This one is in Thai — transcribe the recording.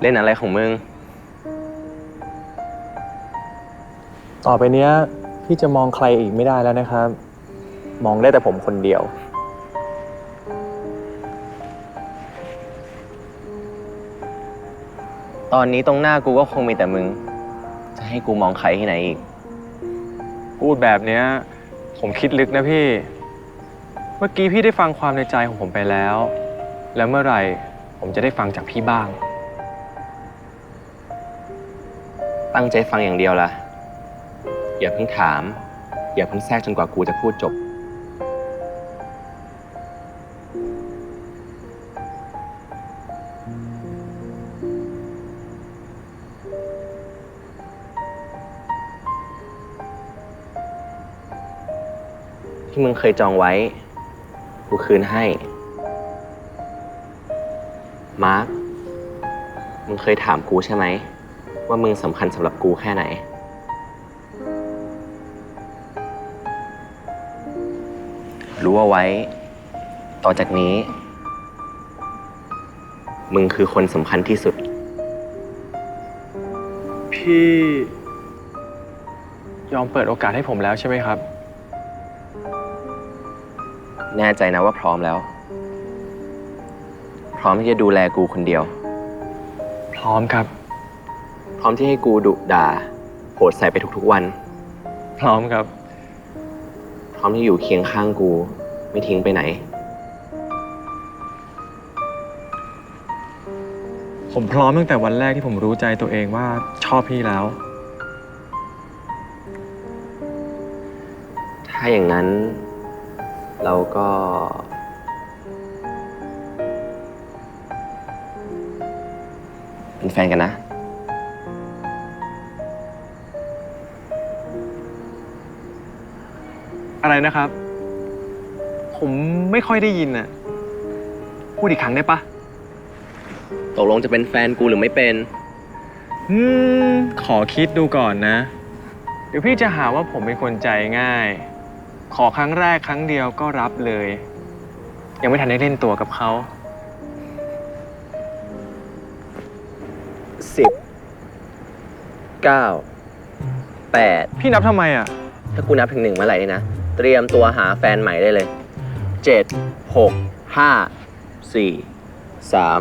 เล่นอะไรของมึง ต่อไปเนี้ย พี่จะมองใครอีกไม่ได้แล้วนะครับ มองได้แต่ผมคนเดียว ตอนนี้ตรงหน้ากูก็คงมีแต่มึง จะให้กูมองใครที่ไหนอีก พูดแบบเนี้ย ผมคิดลึกนะพี่ เมื่อกี้พี่ได้ฟังความในใจของผมไปแล้ว แล้วเมื่อไหร่ผมจะได้ฟังจากพี่บ้าง ตั้งใจฟังอย่างเดียวล่ะ อย่าเพิ่งถาม อย่าเพิ่งแทรกจนกว่ากูจะพูดจบ ที่มึงเคยจองไว้ กูคืนให้ มาร์ค มึงเคยถามกูใช่ไหม ว่ามึงสำคัญสำหรับกูแค่ไหน รู้เอาไว้ ต่อจากนี้ มึงคือคนสำคัญที่สุด พี่ ยอมเปิดโอกาสให้ผมแล้วใช่ไหมครับ แน่ใจนะว่าพร้อมแล้ว พร้อมที่จะดูแลกูคนเดียว พร้อมครับ พร้อมที่ให้กูดุด่าโหดใส่ไปทุกๆวัน พร้อมครับ พร้อมที่อยู่เคียงข้างกู ไม่ทิ้งไปไหน ผมพร้อมตั้งแต่วันแรกที่ผมรู้ใจตัวเองว่าชอบพี่แล้ว ถ้าอย่างนั้น เราก็ เป็นแฟนกันนะ อะไรนะครับ ผมไม่ค่อยได้ยินน่ะ พูดอีกครั้งได้ปะตกลงจะเป็นแฟนกูหรือไม่เป็น อืม ขอคิดดูก่อนนะ เดี๋ยวพี่จะหาว่าผมเป็นคนใจง่าย ขอครั้งแรกครั้งเดียวก็รับเลย ยังไม่ทันได้เล่นตัวกับเขา สิบ เก้า แปด พี่นับทำไมอะ ถ้ากูนับถึงหนึ่งเมื่อไหร่นี่นะ เตรียมตัวหาแฟนใหม่ได้เลยเจ็ดหกห้าสี่สาม